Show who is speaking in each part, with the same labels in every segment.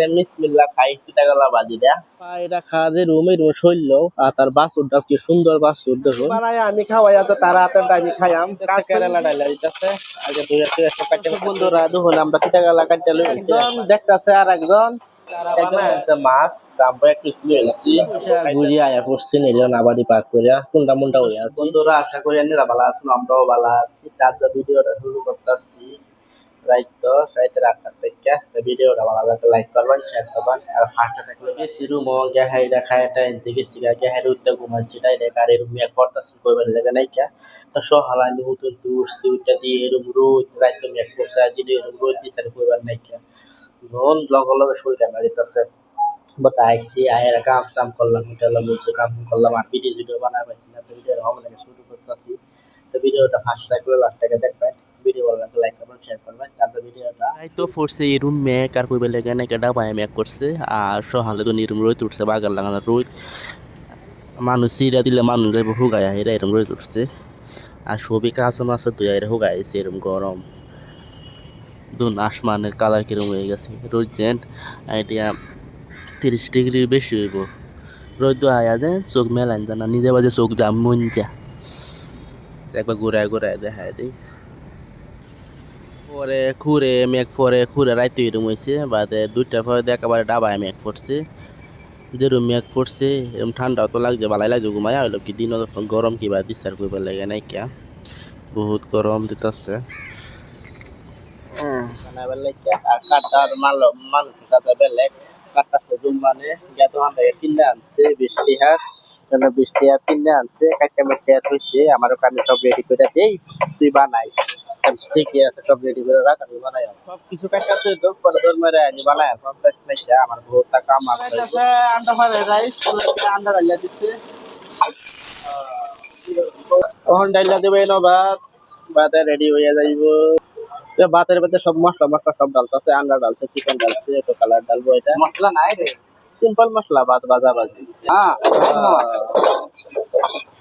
Speaker 1: আছে বিসমিল্লাহ খাই পিঠা বাজি দেয়া? এটা খাওয়া যে রুমে রুমে শৈল আর তার বাসুরটা কি সুন্দর বাসুর দেখো আমি খাওয়াই আছে তারা হাতের আমি খাইয়াম। কেরালা ডাইলা দিতেছে। আগে দুই একটা কাটতে বন্ধুরা দুহন আমরা গলা কাটতে লই একজন দেখতাছে আর একজন মাছ আয়া আবারই পাক করে কোনটা মনটা হয়ে আছে বন্ধুরা আশা করি ভালো আছেন আমরাও ভালো আছি। তার ভিডিওটা শুরু করতেছি। রাইট তো রাইতের আটটার থেকে ভিডিওটা ভালো লাগলে লাইক করবেন শেয়ার করবেন, আর ফার্স্টে থাকলে বেশি রুম গে হাই দেখা এটা এনতে গেছি গে হাই উঠতে ঘুমাচ্ছি তাই দেখা, আর এরুম এক করতেছি, কইবার লাগে নাই কে? তো সহালা আমি উঠতে উঠছি উঠতে দিয়ে এরুম রোদ, রাইত এক করছে দিনে এরুম রোদ দিছে কইবার নাই কে? ধন লগে লগে শরীরটা মারিতেছে বাট আইসি আয়ের কাম চাম করলাম, এটা বলছে কাম করলাম, আর ভিডিও ভিডিও বানাই না ভিডিও ভালো লাগে শুরু করতেছি। তো ভিডিওটা ফার্স্ট রাখলে লাস্ট থেকে দেখবেন।
Speaker 2: আর করছে, আর সহালে নিরুম উঠছে লাগানো মানুষ দিলে মানুষ এরম উঠছে আর সবই এরম গরম। দুন আসমানের কালার কিরম হয়ে গেছে। রোদ জেন্ট তিরিশ ডিগ্রির বেশি হইব। রোদ আয়া যে চোখ মেলান জানা নিজে বাজে চোখ যা মন যা। একবার ঘুরায় ঘুরায় দেখায় দিই। পরে খুঁড়ে মেঘ পরে খুঁড়ে রাইতে এরম হয়েছে বাদে দুইটার পরে একেবারে ডাবায় মেঘ পড়ছে। যেরকম মেঘ পড়ছে এরকম ঠান্ডাও তো লাগছে ভালাই লাগছে ঘুমায় হইল কি দিন গরম কিবা বিচার করবার লাগে নাই কিয়া। বহুত গরম দিতেছে।
Speaker 1: মাল মানুষ বেলেগ কাটাছে জুম মানে গেত হান থেকে কিনে আনছে বৃষ্টি বৃষ্টি কিনে আনছে কাটতে মেটে হয়েছে আমার আমি সব রেডি করে দেই তুই বানাইস। ঠিকই আছে সব রেডি করে রাখ আমি বানাই সব কিছু কাটা তুই তো পরে তোর মেরে আমি বানাই সব কাজ নাই আমার বহুত টাকা আমার আন্ডা ফারে রাইস আন্ডা ডালিয়া দিচ্ছে তখন ডাইলা দেবে না ভাত ভাতে রেডি হয়ে যাইব। এ ভাতের ভিতরে সব মশলা মশলা সব ডালতেছে আন্ডা ডালছে চিকেন ডালছে একটু কালার ডালবো এটা।
Speaker 3: মশলা নাই রে।
Speaker 1: সিম্পল মশলা ভাত ভাজা ভাজি
Speaker 3: হ্যাঁ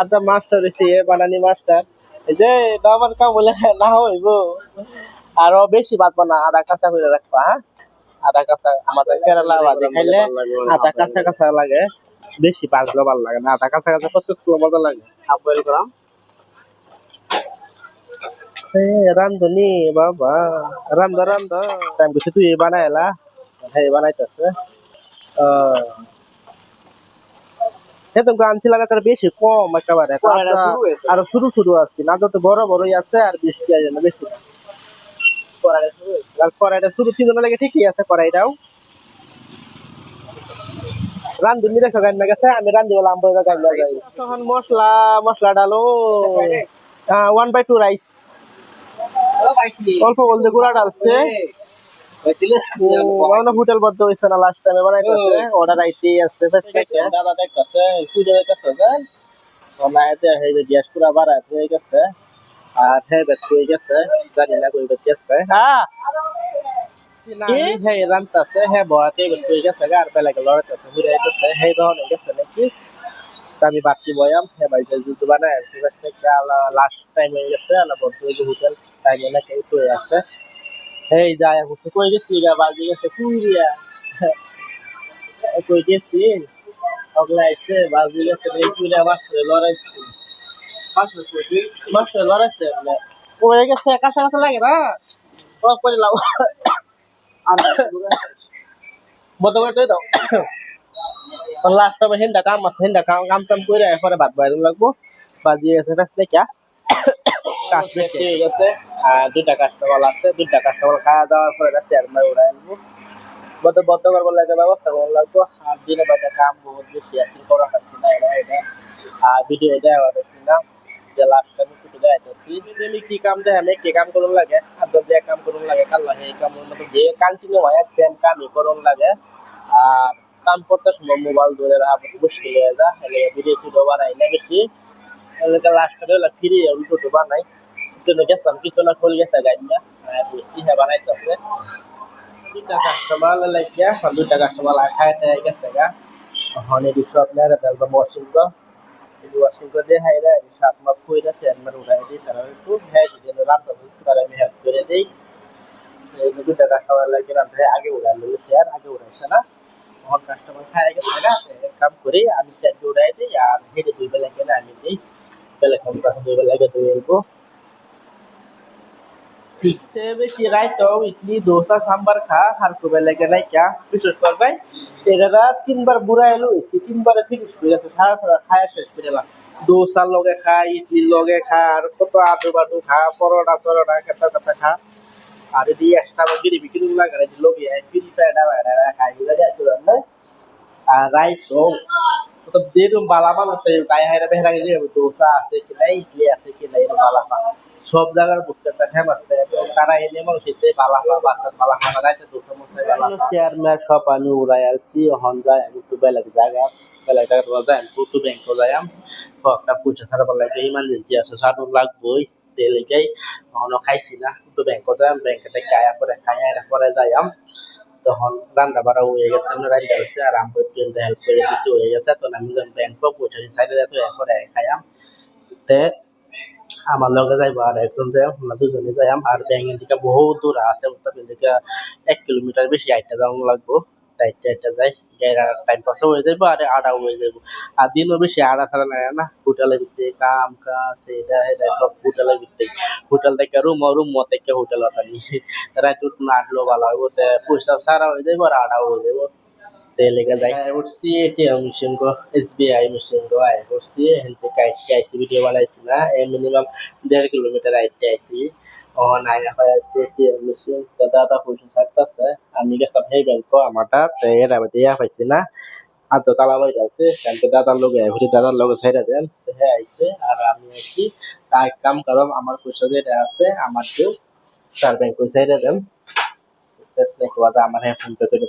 Speaker 1: আদা মাস্টার এসে বানানি মাস্টার এই যে আমার কাম বলে না হইব। আরও বেশি ভাত বানা, আদা, কাঁচা করে রাখবা হ্যাঁ? আদা, কাঁচা, আমাদের কেরালা ভাজি খাইলে আদা, কাঁচা কাঁচা লাগে। বেশি পাকলে ভালো লাগে না, আদা, কাঁচা কাঁচা প্রস্তুত করলে মজা লাগে। হাফ করাম। রান্ধনি, বাবা। রান্ধ রান্ধ। টাইম কিছু তুই বানাইলা। হ্যাঁ বানাইতেছে। আহ। হ্যাঁ আনছিলাম একটা বেশি কম একেবারে। আর শুরু শুরু আসছে না যত বড় বড়ই আছে আর বৃষ্টি না বেশি কড়াইটা শুরু তিনজনে লাগে ঠিকই আছে কড়াইটাও। রান্ধুনি দেখো গান গেছে আমি রান্ধি বলে আম্বর গান যাই। তখন মশলা মশলা ডালো। ওয়ান বাই টু রাইস অল্প বলতে গুঁড়া ডালছে মানে হোটেল বদ্ধ হয়েছে না লাস্ট টাইমে বানাইতেছে অর্ডার আইতে আছে দাদা দেখতেছে হয়ে যে গ্যাস পুরা বাড়া হয়ে গেছে। আর হ্যাঁ বেশ হয়ে গেছে জানি না কই বেঁচে হ্যাঁ। হ্যাঁ রান্তাছে হ্যাঁ বেশ হয়ে গেছে আর বেলাকে লড়াইতেছে ঘুরে আইতেছে। হ্যাঁ গেছে নাকি? আমি বাড়ছি বয়াম হ্যাঁ ভাই বানায় লাস্ট টাইম হয়ে গেছে আলা বদ্ধ হোটেল জন্য কেউ আছে। এই যায় হচ্ছে কই গেছি গা বাজি গেছে কুইরিয়া কই গেছি? ওগুলা আইছে, বাজি গেছে এই কুইরিয়া মারছে লড়াইছে। মারছে লড়াইছে? বলে কই গেছে? কাঁচা কাঁচা লাগে না? ও করে লাও? মতো করে তুই দাও লাস্ট টাইমে হিন্দা কাম আছে, হিন্দা কাম কাম টাম করে এরপরে ভাত বাইরে লাগবো। বাজি গেছে ফেস দেখা কাজ বেশি গেছে আর দুইটা কাস্টমার আছে, দুইটা কাস্টমার খাওয়া দাওয়ার পরে চেয়ারম্যান উড়াই আনব বদ্ধ বদ্ধ করবার লাগে ব্যবস্থা করা লাগবো আর দিনে বাজে কাম বহুত বেশি আছে করা পাচ্ছি না এটা এটা আর ভিডিও দেওয়া পাচ্ছি না। যে লাস্ট টাইম ছুটি দেওয়া যাচ্ছি আমি কি কাম দেয় আমি কি কাম করুন লাগে আর যে কাম করুন লাগে কাল লাগে এই কামের মতো যে কন্টিনিউ হয় সেম কামই করুন লাগে। আর কাম করতে সময় মোবাইল ধরে রাখা মুশকিল হয়ে যায় ভিডিও টিডিও বানাই না বেশি। লাস্ট করে হলো ফিরে উল্টো বানাই। জন্য গেছিলাম কিছু না খোল গেছে গাড়িটা হ্যাঁ বানাইতেছে দুইটা কাস্টমার লাগিয়া দুইটা কাস্টমার খাই টাই গেছে গা হনে দিছো আপনার তারপর ওয়াশিং কো ওয়াশিং করে দিয়ে হাইরা সাত মাস কইরা চেয়ার উঠাই দিই তারা একটু যদি রান্না দুধ তারা আমি করে করি ঠিকছে বেশি রাইতো ইডলি দোসা সাম্বার খা আর কবে লাগে নাই ক্যা বিশেষ কর ভাই এরা তিনবার বুড়া এলো এসি তিনবারে ফিনিশ করে গেছে সারা খায় শেষ করে এলাম দোসার লগে খা ইডলির লগে খা আর কত আদু বাদু খা পরোটা সরোটা কেতা কেতা খা আর এদি এক্সট্রা বা বিড়ি বিক্রি লাগালে যে লগে বিড়ি পেডা বেড়া খাই তো না আর রাইস ও তো দেরম বালা মানুষ গায়ে হাইরা বেহরা গেলে দোসা আছে কি নাই ইডলি আছে কি নাই বালা পা সব জায়গার বুঝতে ফেমাস তারা এনে মানুষ এতে বালা পা বাচ্চা বালা খানা রাইছে দোসা মশলাই বালা পা চেয়ারম্যান সব আমি উড়াই আলছি হন যায় আমি একটু বেলেগ জায়গা বেলেগ জায়গা তো যাই আমি একটু ব্যাংক যাই একটা পয়সা ছাড়া বলে ইমার্জেন্সি আছে সাড়ে লাগবোই তেলেগাই অন্য খাইছি না, একটু ব্যাংক যাই ব্যাংকে থেকে আয়া পরে খাই আয়া পরে যাই তখন রান্না বাড়া হয়ে গেছে, আমরা রান্না হচ্ছে আর আমি ট্রেনটা হেল্প করে কিছু হয়ে গেছে, তখন আমি ব্যাংক পয়সা সাইডে যাই, তো এরপরে খাইয়াম তে আমার লগে যাইব আর একজন যাই আমরা দুজনে যাইম আর ব্যাংকের দিকে বহুত দূর আছে এক কিলোমিটার বেশি আইটা যাওয়া লাগবো। আইটা আইটা যাই টাইম পাসও হয়ে যাইব আর আড়াও হয়ে যাইব আর দিনও বেশি আড়া ছাড়া নাই না হোটেলের ভিতরে কাম কাজ এটা এটা সব হোটেলের ভিতরে হোটেল থেকে রুম রুম থেকে হোটেল নিয়ে রাত না আটলো ভালো হইব পয়সা সারা হয়ে যাইব আর আড়াও হয়ে যাইব তে লেগে যাই উঠছি এটিএম মেশিন কো এসবিআই মেশিন কো আয় করছি হেনতে কাইছি আইসি ভিডিও বানাইছি না, এ মিনিমাম দেড় কিলোমিটার আইতে আইছি অন আইনা হয়ে আছে এটিএম মেশিন তো দাদা পয়সা ছাড়তেছে, আমি গেছিলাম সেই ব্যাংক আমারটা তো এর আমি দিয়া পাইছি না। আর তো তালা লই যাচ্ছে তো দাদার লগে ঘুরে দাদার লগে ছাইরা দেন হ্যাঁ আইছে, আর আমি আইছি তাই কাম করম আমার পয়সা যেটা আছে আমার কেউ তার ব্যাংক ছাইরা দেন। আমার হ্যাঁ ফোন পে করে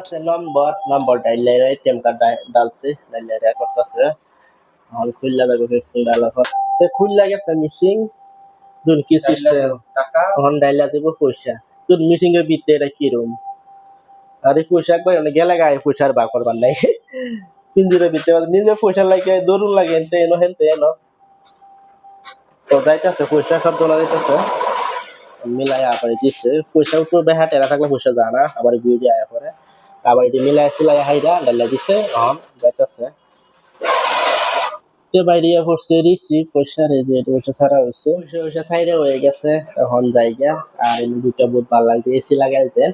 Speaker 1: আছে নম্বর নম্বর ডাইলে এটিএম কার্ড ডালছে ডাইলে রেকর্ড করতেছে। হল খুললা যাবে ফিক্সিং ডালা তে খুললা গেছে মিশিং দুন কি সিস্টেম
Speaker 3: টাকা।
Speaker 1: তখন ডাইলা দিব পয়সা। তোর মিটিং এর ভিতরে এটা কি রুম আরে পয়সা একবার অনেক গেলে গায়ে পয়সার বার করবার নাই। পিঞ্জিরের ভিতরে নিজে পয়সা লাগে দরুন লাগে এনতে এনো হেনতে এনো। তো যাইতেছে পয়সা সব তোলা যাইতেছে। মিলাই আবার তো থাকলে পয়সা যায় না আবার গুড়ি আয়া পরে। এটি মিলাই সিলাই হাইরা ডাল্লা দিছে অন যাইতেছে তে বাইরে পড়ছে রিসিভ পয়সা রে যে পয়সা ছাড়া হয়েছে পয়সা পয়সা সাইডে হয়ে গেছে, এখন জায়গা, আর এমনি দুটা বহুত ভালো লাগছে এসি লাগাইতেন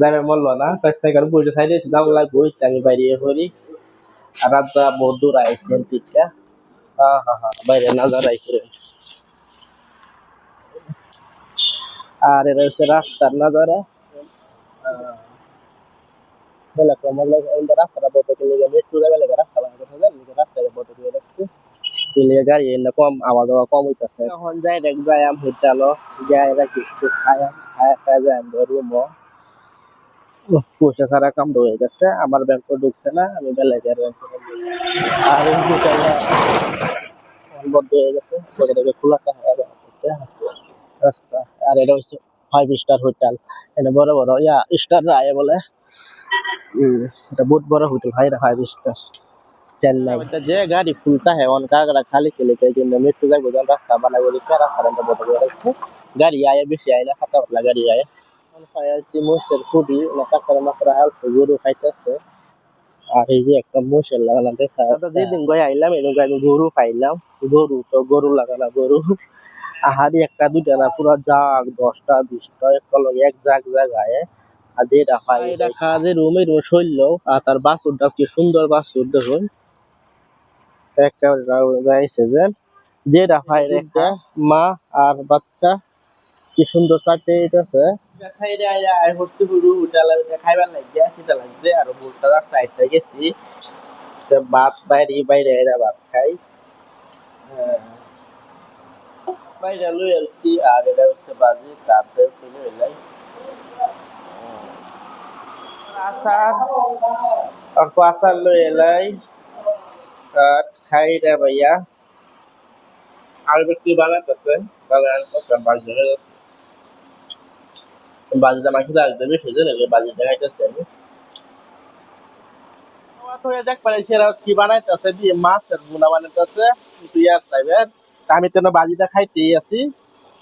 Speaker 1: যাবে মরল না পাঁচ টাকার পয়সা সাইডে এসে দাম লাগবে আমি বাইরে পড়ি আর রাত বহুত দূর আইসেন টিকা হ্যাঁ হ্যাঁ হ্যাঁ বাইরে নাজার আইসে আর এটা হচ্ছে রাস্তার নাজারা বেলা গেলে হবে রাখছে গাড়ি এনে কম আওয়াজ আওয়াজ কম হইতাছে এখন যাই দেখ যাই আম হোটেল যাই রাখি একটু খাই খাই খাই যাই আম রুম পয়সা ছাড়া কাম হয়ে গেছে আমার ব্যাংক ঢুকছে না আমি ব্যাংক আর বন্ধ হয়ে গেছে খোলা রাস্তা আর এটা হচ্ছে ফাইভ স্টার হোটেল এটা বড় বড় ইয়া স্টার রায় বলে हम्म, এটা বহুত বড় হোটেল ভাই ফাইভ স্টার চেন্নাই এটা যে গাড়ি খুলতা है उनका अगर खाली के लिए कहीं दिन में तो जाए बोझा रास्ता बना वो लिखा रास्ता रंग बहुत बड़ा है गाड़ी आए बेसी आए ना खाता वाला गाड़ी आए on fire si মোষের খুবই না কাকার মাত্রা হেল্প গরু খাইতেছে আর এই যে একটা মোষের লাগানো দেখা যেদিন গই আইলাম এরকম আমি গরু পাইলাম গরু তো গরু লাগানো গরু আহারি একটা দুইটা না পুরো জাগ দশটা বিশটা একটা লগে এক জাগ জায়গায় আর যেটা পাই এটা খাওয়া রুম রুম শৈল আর তার বাছুরটা কি সুন্দর বাছুর দেখুন। একটা গাইছে যে। যেটা পাই একটা মা আর বাচ্চা কি সুন্দর গুরু উঠালা খাইবার লাগিয়া সেটা লাগছে আর ভুলটা রাস্তা আইতে গেছি। ভাত বাইরে বাইরে এরা ভাত খাই হ্যাঁ। বাইরে লই আলছি আর এটা হচ্ছে বাজি ফেলে হয়ে যায়। আচার এলাই। আর খাই রে ভাইয়া। আর বানাতেছে বাগান করতে বাজারে বাজিটা মাখি লাগবে বেশি জন বাজিটা খাইতেছে আমি দেখ পারে সেরা কি বানাইতেছে, দিয়ে মাছের গুনা বানাইতেছে তুই আর চাইবেন আমি তো বাজিটা খাইতেই আছি।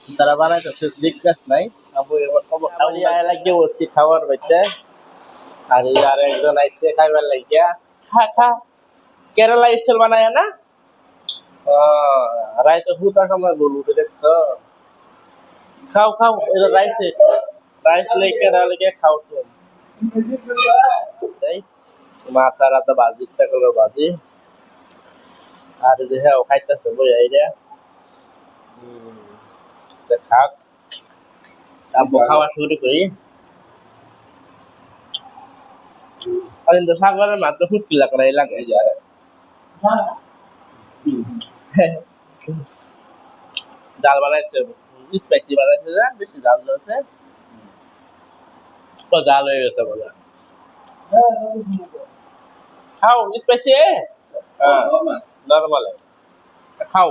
Speaker 1: তারা বানাইতেছে দেখতেছ নাই। আবু এবার খাওয়ার বাইতে আর আর একজন আইছে খাইবার লাগিয়া। খা খা। কেরালা স্টাইল বানায় না রায় তো হুতা সময় বলব দেখছ? খাও খাও এটা রাইসে রাইস লেগে লেগে খাও তাই মাথা রাতা বাজি টাকলো বাজি। আর যে হ্যাঁ খাইতেছে বই আইরা। แต่ครับตามบอกข้าวซื้อดีกว่าอันนี้จะทักว่ามันจะพูดกินหลักอะไรหลักอะไรอย่างเงี้ย ডাল বানাইছে স্পাইসি বানাইছে না বেশি ডাল আছে তো ডাল হয়ে গেছে বলে খাও স্পাইসি হ্যাঁ নর্মাল খাও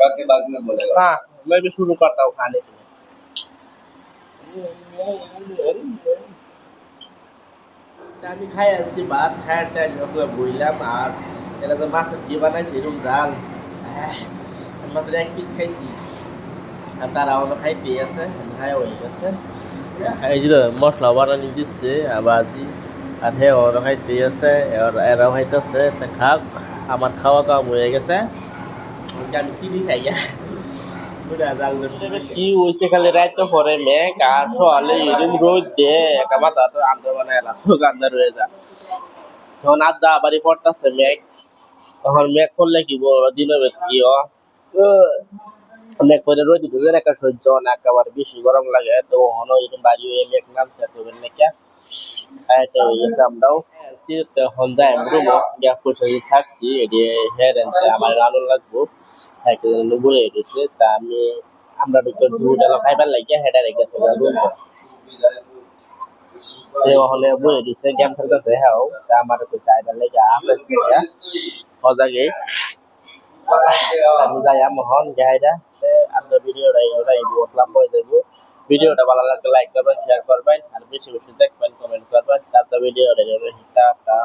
Speaker 3: बाकी बाद में बोलेगा
Speaker 1: हाँ मैं भी शुरू करता हूँ खाने के लिए আমি খাই আছি ভাত খাই টাইম ওগুলো বইলাম আর এটা তো মাছের কি বানাইছে এরকম জাল আহ, আমি মাত্র এক পিস খাইছি আর তারা অন্য খাই পেয়ে আছে আমি খাই হয়ে গেছে এই যে মশলা বানানি দিচ্ছে আবাজি আর হে ওরা খাইতে আছে এরা- এরাও খাইতেছে তা খাক আমার খাওয়া কাম হয়ে গেছে আমি কি হয়েছে খালি রাইতে পরে মেঘ আর সকালে এরকম রোদ দে, একা মাথা তো আন্দা বানায় এলা তো গান্দা রয়ে যা। তখন আড্ডা আবারই পড়তেছে মেঘ, তখন মেঘ করলে কি বলব বেশ কি মেঘ করে রোদ দিতে একটা সহ্য না, একেবারে বেশি গরম লাগে, তো হনো এরকম বাড়ি হয়ে মেঘ নামছে করবেন নাকি খাইতে হয়ে গেছে আমরাও। চিরতে হন যায় রুমো। গ্যাস পয়সা ছাড়ছি এটি হেয়ার আমার আলো লাগবো। একটা বলে এসেছে তা আমি আমরা তো ঝুটালো খাইবার লাগিয়া হেডা রেখেছে রুম। এই হলে বলে দিছে গেম খেলতেছে হ্যাঁ তা আমার তো চাইবার লাগে আপেস থেকে হজাগে আমি যাই মোহন গাইডা আজকের ভিডিওটা ওটাই বললাম বলে দেবো ভিডিওটা ভালো লাগলে লাইক করবেন শেয়ার করবেন, আর বেশি বেশি দেখবেন কমেন্ট করবেন। তারপর ভিডিওটা টাটা